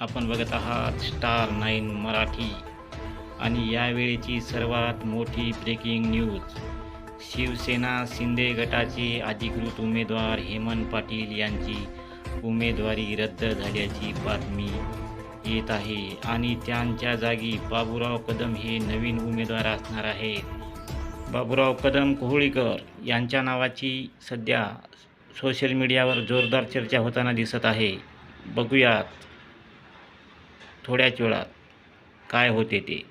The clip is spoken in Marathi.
आपण बघत आहात स्टार नाईन मराठी. आणि यावेळेची सर्वात मोठी ब्रेकिंग न्यूज शिवसेना शिंदे गटाचे अधिकृत उमेदवार हेमंत पाटील यांची उमेदवारी रद्द झाल्याची बातमी येत आहे. आणि त्यांच्या जागी बाबूराव कदम हे नवीन उमेदवार असणार आहेत. बाबूराव कदम कोहळीकर यांच्या नावाची सध्या सोशल मीडियावर जोरदार चर्चा होताना दिसत आहे. बघूयात. थोड्याच वेळात काय होते ते?